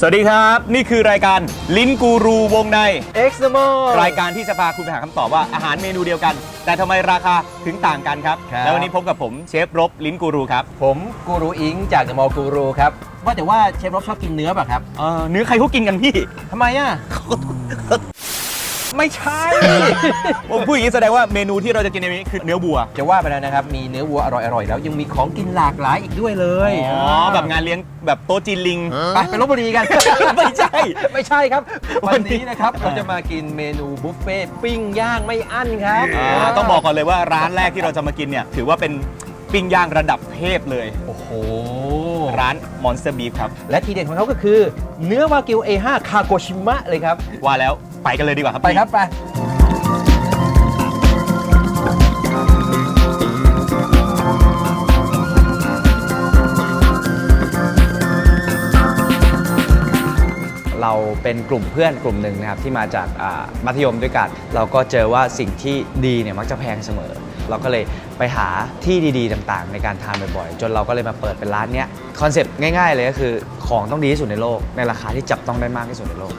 สวัสดีครับ นี่คือรายการลิ้นกูรูวงใน X โมรายการที่จะพาคุณไปหาคำตอบว่าอาหารเมนูเดียวกัน แต่ทำไมราคาถึงต่างกันครับ ครับ แล้ววันนี้พบกับผมเชฟรบลิ้นกูรูครับผมกูรูอิงจากเดอะมอลกูรูครับ ว่าแต่ว่าเชฟรบชอบกินเนื้อป่ะครับเอ่อเนื้อใครเขากินกันพี่ ทำไมอะ ไม่ใช่ ผมพูดอย่างนี้แสดงว่าเมนูที่เราจะกินในวันนี้คือเนื้อวัว จะว่าไปแล้วนะครับ มีเนื้อวัวอร่อยๆ แล้วยังมีของกินหลากหลายอีกด้วยเลยอ๋อแบบงานเลี้ยงแบบโต๊ะจีนลิง ไปไปลบบุรีกัน ไม่ใช่ ไม่ใช่ครับ วัวันนนี้นี้นะครับเราจะมากินเมนูบุฟเฟ่ต์ปิ้งย่างไม่อั้นครับอ่าต้องบอกก่อนเลยว่าร้านแรกที่เราจะมากินเนี่ยถือว่าเป็นปิ้งย่างระดับเทพเลย โอ้โห ร้าน Monster Beef ครับ และทีเด็ดของเขาก็คือ เนื้อวากิว A5 คาโกชิมะเลยครับ ว่าแล้ว ไปกันเลยดีกว่าครับไปครับไปเราเป็นกลุ่มเพื่อนกลุ่มหนึ่งนะครับที่มาจากอ่ามัธยมด้วยกัน เราก็เจอว่าสิ่งที่ดีเนี่ยมักจะแพงเสมอ เราก็เลยไปหาที่ดีๆต่างๆ ในการทานบ่อยๆ จนเราก็เลยมาเปิดเป็นร้านเนี้ยคอนเซปต์ง่ายๆเลยก็คือของต้องดีที่สุดในโลก ในราคาที่จับต้องได้มากที่สุดในโลก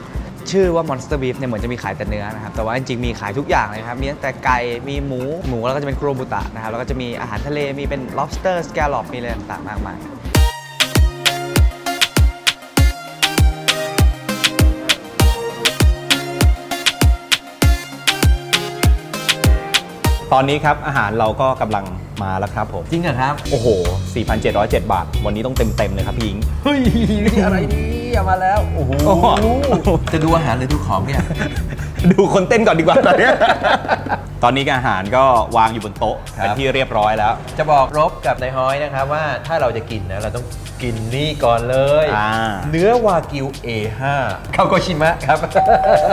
ชื่อว่า Monster Beef เนี่ยเหมือนจะมีขายแต่เนื้อนะครับ แต่ว่าจริงๆ มีขายทุกอย่างเลยครับ มีตั้งแต่ไก่ มีหมู หมูแล้วก็จะเป็นโครบุตะนะครับ แล้วก็จะมีอาหารทะเล มีเป็น lobster scallop มีอะไรต่างๆ มากมายตอนนี้ครับ อาหารเราก็กำลังมาแล้วครับผม จริงเหรอครับ โอ้โห 4,707 บาท วันนี้ต้องเต็มๆเลยครับพี่หญิง เฮ้ย อะไรนี่ มาแล้ว โอ้โห โอ้โห จะดูอาหารหรือดูของเนี่ย ดูคนเต้นก่อนดีกว่าตอนเนี้ย ตอนนี้อาหารก็วางอยู่บนโต๊ะครับ เป็นที่เรียบร้อยแล้ว จะบอกรบกับนายฮ้อยนะครับว่าถ้าเราจะกินนะเราต้อง กินนี่ก่อนเลย อ่าเนื้อวากิว A5 คาโกชิมะครับ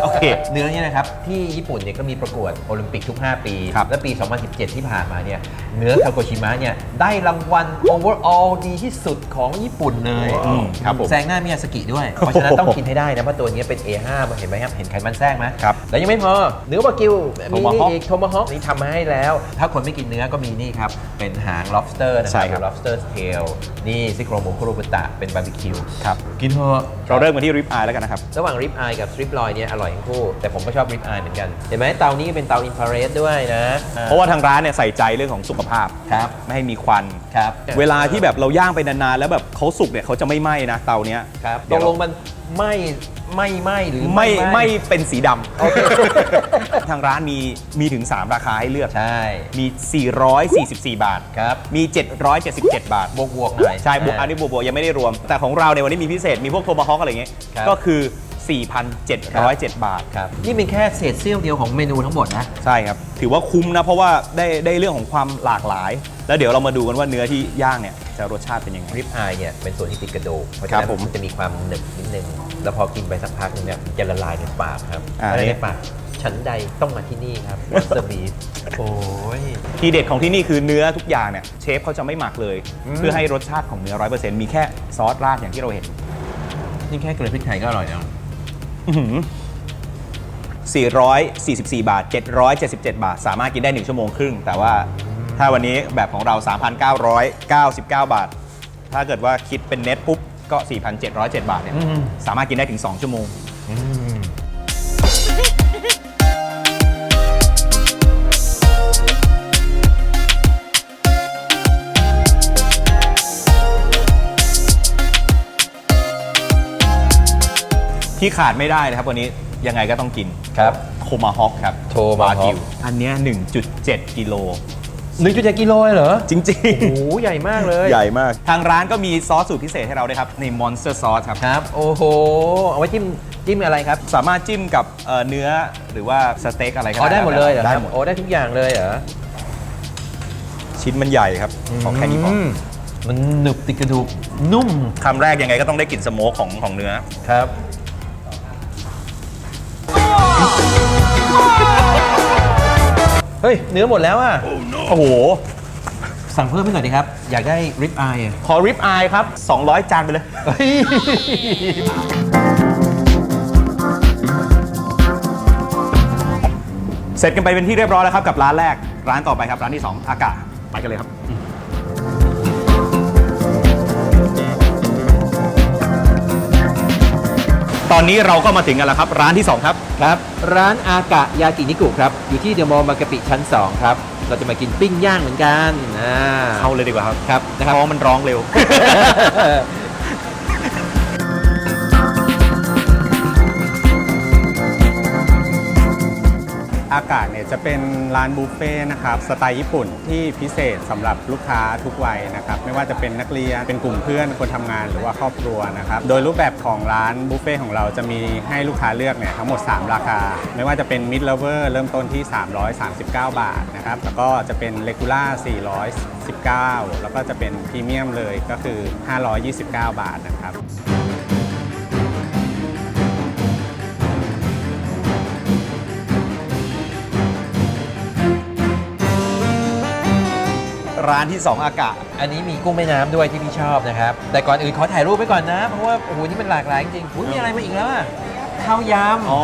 โอเคเนื้อเนี่ยนะครับ ที่ญี่ปุ่นเนี่ยก็มีประกวดโอลิมปิกทุก 5 ปี ครับและปี 2017 ที่ผ่านมาเนี่ยเนื้อคาโกชิมะเนี่ยได้รางวัล overall ดีที่สุดของญี่ปุ่นเลยอืมครับผมแซงหน้ามิยาสกิด้วย เพราะฉะนั้นต้องกินให้ได้นะเพราะตัวนี้เป็น A5 มันเห็นไหมครับ เห็นไขมันแทรกไหมครับแล้วยังไม่พอเนื้อวากิวมีนี่ Tomahawk อีกโทมาฮอคนี่ทำมาให้แล้ว ถ้าคนไม่กินเนื้อก็มีนี่ครับเป็นหาง lobster นะคใช่รับ ครับ lobster tail นี่ซี่โครงหมูคุโรบุตะเป็นบาร์บีคิวครับกินเถอะเราเริ่มกันที่ริบอายแล้วกันนะครับ ระหว่างริบอายกับสตริปลอยเนี่ยอร่อยทั้งคู่ แต่ผมก็ชอบริบอายเหมือนกัน เห็นไหมเตานี้เป็นเตาอินฟราเรดด้วยนะ เพราะว่าทางร้านเนี่ยใส่ใจเรื่องของสุขภาพครับไม่ให้มีควันครับเวลาที่แบบเราย่างไปนานๆแล้วแบบเขาสุกเนี่ยเขาจะไม่ไหม้นะเตาเนี้ยครับเดี๋ตยวกเราลงมันไม่ ไม่ไม่หรือไม่ไม่ไม่เป็นสีดโอเคำทางร้านมีมีถึง 3 ราคาให้เลือก ใช่ มี 444 บาท ครับ มี 777 บาท บวกบวกๆหน่อย ใช่ บวกอันนี้บวกบวกยังไม่ได้รวม แต่ของเราในยวันนี้มีพิเศษ มีพวกโทมาฮอกอะไรอย่างเงี้ยครับก็คือ 4,707 บาทครับ นี่เป็นแค่เศษเสี้ยวเดียวของเมนูทั้งหมดนะ ใช่ครับ ถือว่าคุ้มนะ เพราะว่าได้ได้เรื่องของความหลากหลาย แล้วเดี๋ยวเรามาดูกันว่าเนื้อที่ย่างเนี่ยจะรสชาติเป็นยังไง ริบอายเนี่ยเป็นส่วนที่ติดกระดูกเพราะครัฉะบนั้นผมมันจะมีความหนึบนิดนึง แล้วพอกินไปสักพักนึงเนี่ยจะละลายในปากครับอ่า ละลายในปากชั้นใดต้องมาที่นี่ครับวัสบีโอ้ย ทีเด็ดของที่นี่คือเนื้อทุกอย่างเนี่ยเชฟเขาจะไม่หมักเลย อืม เพื่อให้รสชาติของเนื้อร้อยเปอร์เซ็นต์มีแค่ซอสราดอย่างที่เราเห็น นี่แค่เกลือพริกไทยก็อร่อยแล้วอื้อหือ 444 บาท 777 บาท สามารถกินได้ 1 ชั่วโมงครึ่ง แต่ว่าถ้าวันนี้แบบของเรา 3,999 บาท ถ้าเกิดว่าคิดเป็นเน็ตปุ๊บ ก็ 4,707 บาทเนี่ยอืมสามารถกินได้ถึง 2 ชั่วโมง ที่ขาดไม่ได้นะครับวันนี้ยังไงก็ต้องกินครับโคมาฮอกครับ Tomahawk วากิวอันเนี้ย1.7 กิโล หนึ่งจุดเจ็ดกิโลเลยเหรอจริง โอ้โหใหญ่มากเลยๆใหญ่มากทางร้านก็มีซอสสูตรพิเศษให้เราด้วยครับใน Monster Sauce ครับ ครับ โอ้โห เอาไว้จิ้มจิ้มอะไรครับสามารถจิ้มกับเอ่อเนื้อหรือว่าสเต็กอะไรก็อ๋อได้หมดเลยเหรอคได้รับหมดโอ้ได้ทุกอย่างเลยเหรอชิ้นมันใหญ่ครับขอแค่นี้พออมมันหนึบติดกระดูกนุ่มคำแรกยังไงก็ต้องได้กลิ่นสโมกของของเนื้อ ครับ ฮ้ย เนื้อหมดแล้วอะ โอ้โห สั่งเพิ่มให้หน่อยดีครับ อยากได้ริบอายขอริบอายครับ 200 จานไปเลยเฮ้ยเสร็จกันไปเป็นที่เรียบร้อยแล้วครับกับร้านแรก ร้านต่อไปครับ ร้านที่ 2 อากาไปกันเลยครับ อนนี้เราก็มาถึงกันแล้วครับ ร้านที่ 2 ครับ ครับ ร้านอากะยากินิกุครับ อยู่ที่เดอะมอลล์บางกะปิชั้น 2 ครับ เราจะมากินปิ้งย่างเหมือนกันอ่าเข้าเลยดีกว่าครับ ครับนะครับท้องมันร้องเร็ว อากาศเนี่ยจะเป็นร้านบุฟเฟ่ต์นะครับสไตล์ญี่ปุ่นที่พิเศษสำหรับลูกค้าทุกวัยนะครับไม่ว่าจะเป็นนักเรียนเป็นกลุ่มเพื่อนคนทำงานหรือว่าครอบครัวนะครับโดยรูปแบบของร้านบุฟเฟ่ต์ของเราจะมีให้ลูกค้าเลือกเนี่ยทั้งหมด 3 ราคา ไม่ว่าจะเป็นมิดเลเวอร์เริ่มต้นที่ 339 บาทนะครับแล้วก็จะเป็นเลกูล่า419 แล้วก็จะเป็นพรีเมียมเลยก็คือ 529 บาทนะครับ ร้านที่ 2 อากาศ อันนี้มีกุ้งแม่น้ำด้วยที่พี่ชอบนะครับ แต่ก่อนอื่นขอถ่ายรูปไว้ก่อนนะ เพราะว่าโอ้โหนี่มันหลากหลายจริงๆอุ๊ยมีอะไรมาอีกแล้วอะข้าวยำอ๋อ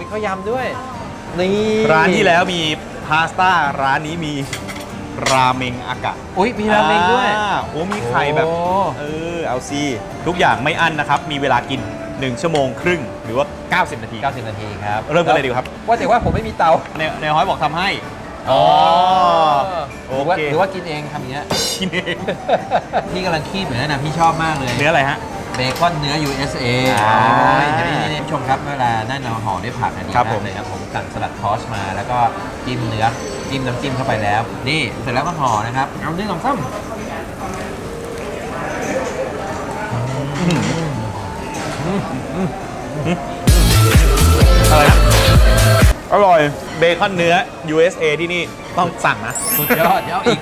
มีข้าวยำด้วย นี่ร้านที่แล้วมีพาสต้าร้านนี้มีราเมงอากาศอุ้ยมีราเมงด้วย อ่าโอ้มีไข่แบบ โอ้ เออเอาซีทุกอย่างไม่อั้นนะครับ มีเวลากิน 1 ชั่วโมงครึ่งหรือว่า 90 นาที 90 นาทีครับเริ่มกันเลยดีกว่าครับ ว่าแต่ว่าผมไม่มีเตา ในในฮ้อยบอกทำให้ อ๋อโอหรือว่าเคหรือว่ากินเองทำอย่างเงี้ย กินเองพี่กำลังคีบเหมือนกันนะพี่ชอบมากเลยเนื้ออะไรฮะ เบคอนเนื้อ USA อ่าโอ้ยนี่นี่นี่ผู้ชมครับเวลานั่นเราห่อด้วยผักอันนี้ครับมากผม เลยครับผมสั่งสลัดทอสมาแล้วก็จิ้มเนื้อจิ้มน้ำจิ้มเข้าไปแล้ว นี่เสร็จแล้วก็ห่อนะครับเอาเนื้อลองซ้ำอะไรนะ อร่อย เบคอนเนื้อ USA ที่นี่ต้องสั่งนะ สุดยอดเดี๋ยวเอาอีก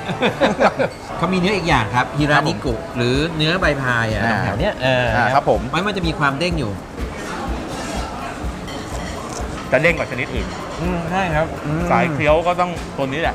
เขามีเนื้ออีกอย่างครับฮิรานิกุหรือเนื้อใบพายอะอ่าแถวๆเนี้ยเอออ่าครับผมมันมันจะมีความเด้งอยู่จะเด้งกว่าชนิดอื่นอืมใช่ครับ สายเคี้ยวก็ต้องตัวนี้แหละ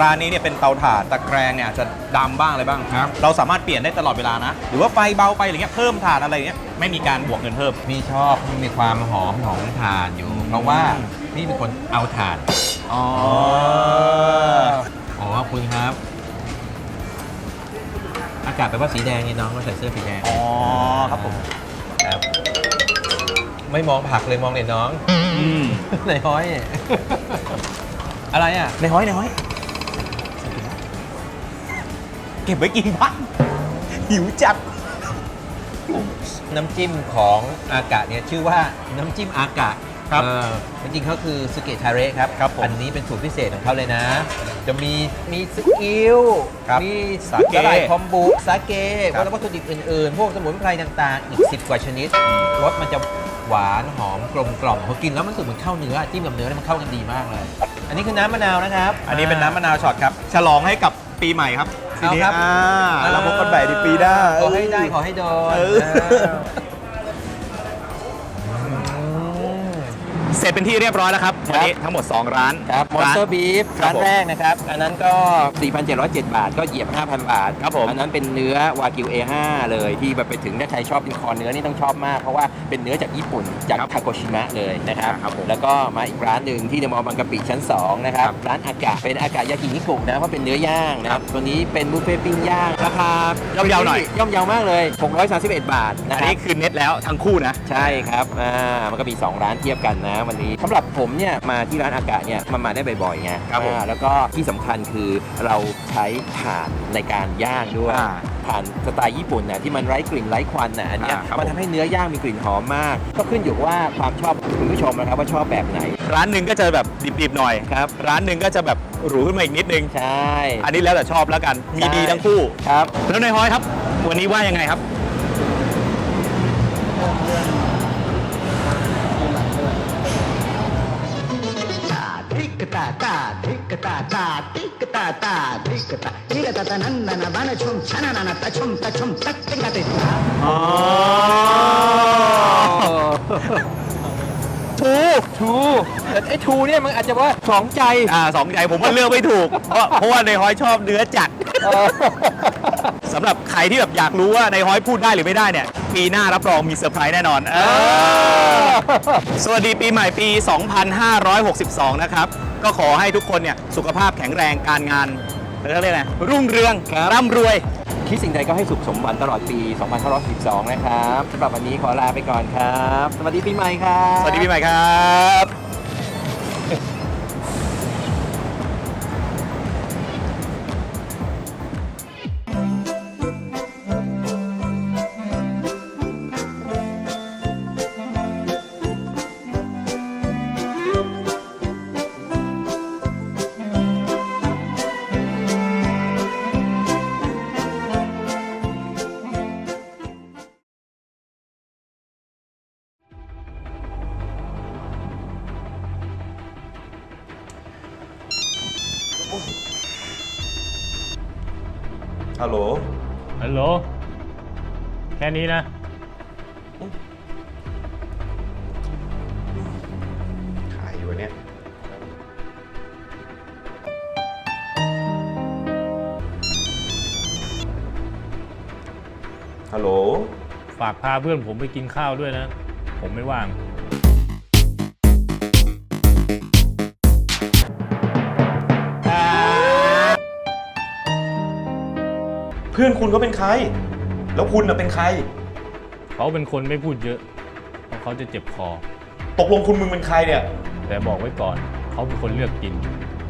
ร้านนี้เนี่ยเป็นเตาถ่านตะแกรงเนี่ยอาจจะดำบ้างอะไรบ้าง ครับ เราสามารถเปลี่ยนได้ตลอดเวลานะ หรือว่าไฟเบาไปอะไรเงี้ยเพิ่มถ่านอะไรเงี้ยไม่มีการบวกเงินเพิ่ม พี่ชอบมันมีความหอมของถ่านอยู่ เพราะว่าพี่เป็นคนเอาถ่านอ๋อ อ๋อขอบคุณครับ อากาศแปลว่าสีแดงนี่น้องก็ใส่เสื้อสีแดงอ๋อครับผม ครับ ไม่มองผักเลยมองเลยน้อง อืม ในห้อย อะไรอะ ในห้อยในห้อย เก็บไว้กินบ้างหิวจัด น้ำจิ้มของอากาเนี่ยชื่อว่าน้ำจิ้มอากาครับเออจริงๆเขาคือสเกตทาเระครับ ครับผมอันนี้เป็นสูตรพิเศษของเขาเลยนะ จะมีมีสกิลครับมีสาเกสาหร่ายคอมบุสาเกครับแล้ววัตถุดิบอื่นๆ พวกสมุนไพรต่างๆ อีก 10 กว่าชนิดรสมันจะหวานหอมกลมกล่อมพอกินแล้วมันรู้สึกเหมือนเข้าเนื้อจิ้มกับเนื้อแล้วมันเข้ากันดีมากเลย อันนี้คือน้ำมะนาวนะครับอันนี้เป็นน้ำมะนาวช็อตครับ ฉลองให้กับปีใหม่ครับ ทีนี้เอาครับ อ่าเราพบกันใหม่ในปีหน้า ขอให้ได้ขอให้โดนเออ เสร็จเป็นที่เรียบร้อยแล้วครับวันนี้ทั้งหมด 2 ร้าน ครับมอนสเตอร์บีฟครัร้าบนผมแรกนะครับ อันนั้นก็ 4,707 บาทก็เหยียบ 5,000 บาทครับผมอันนั้นเป็นเนื้อวากิว A5 เลยที่แบบไปถึงถ้าใครชอบเป็นคอเนื้อนี่ต้องชอบมาก เพราะว่าเป็นเนื้อจากญี่ปุ่นจากทาโกชิมะเลยนะครับครับผมแล้วก็มาอีกร้านหนึ่งที่เดอะมอลล์บางกะปิชั้น 2 นะครับ ร้านอากาศเป็นอากาศยากินิกุนะเพราะเป็นเนื้อย่างนะครับตัวนี้เป็นบุฟเฟ่ต์ปิ้งย่างราคาย่อมเยาหน่อยย่อมเยาวมากเลย 631 บาทนะอันครับนี้คือเน็ตแล้วทั้งคู่นะใช่ครับอ่ามันก็มี 2 ร้านเทียบกันนะวันนี้สำหรับผมเนี่ยมาที่ร้านอากาศเนี่ยมันมาได้บ่อยๆไงครับผม อ่าแล้วก็ที่สำคัญคือเราใช้ถ่านในการย่างด้วยอ่า ถ่านสไตล์ญี่ปุ่นน่ะที่มันไร้กลิ่นไร้ควันน่ะอันเนี้ยอ่าครับมันผมทำให้เนื้อย่างมีกลิ่นหอมมาก ก็ขึ้นอยู่ว่าความชอบคุณผู้ชมนะครับว่าชอบแบบไหนร้านหนึ่งก็จะแบบดิบๆหน่อย ครับ ร้านหนึ่งก็จะแบบหรูขึ้นมาอีกนิดนึง ใช่ อันนี้แล้วแต่ชอบแล้วกัน มีใช่ ดีทั้งคู่ ครับ แล้วในายฮ้อยครับ วันนี้ว่ายังไงครับ ตาตาทิกตาตาทิกตาตาทิกตาทิกตาตานันนานาบานชุมชนะนันาตาชุมตาชุมตักติงกติตาทูทูแต่ไอ้ทูเนี่ยมันอาจจะว่าสองใจ อ่าสองใจผมว่าเลือกไม่ถูก เพราะเพราะว่าในฮอยชอบเนื้อจัดสำหรับใครที่แบบอยากรู้ว่าในฮอยพูดได้หรือไม่ได้เนี่ย ปีหน้ารับรองมีเซอร์ไพรส์แน่นอน เออ สวัสดีปีใหม่ปี 2562 นะครับ ก็ขอให้ทุกคนเนี่ยสุขภาพแข็งแรงการงานเรียกอะไรรุ่งเรืองร่ำรวย คิดสิ่งใดก็ให้สุขสมหวังตลอดปี 2562นะครับสำหรับวันนี้ขอลาไปก่อนครับ สวัสดีปีใหม่ครับ สวัสดีปีใหม่ครับ ฮัลโหล ฮัลโหล แค่นี้นะใครวะเนี่ย ฮัลโหล ฝากพาเพื่อนผมไปกินข้าวด้วยนะ ผมไม่ว่าง เพื่อนคุณเขาเป็นใคร แล้วคุณน่ะเป็นใคร เขาเป็นคนไม่พูดเยอะเพราะเขาจะเจ็บคอ ตกลงคุณมึงเป็นใครเนี่ย แต่บอกไว้ก่อน เขาเป็นคนเลือกกิน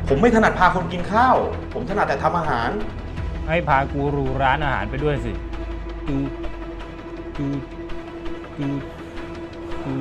ผมไม่ถนัดพาคนกินข้าว ผมถนัดแต่ทำอาหาร ให้พากูรูร้านอาหารไปด้วยสิดูดูดูดู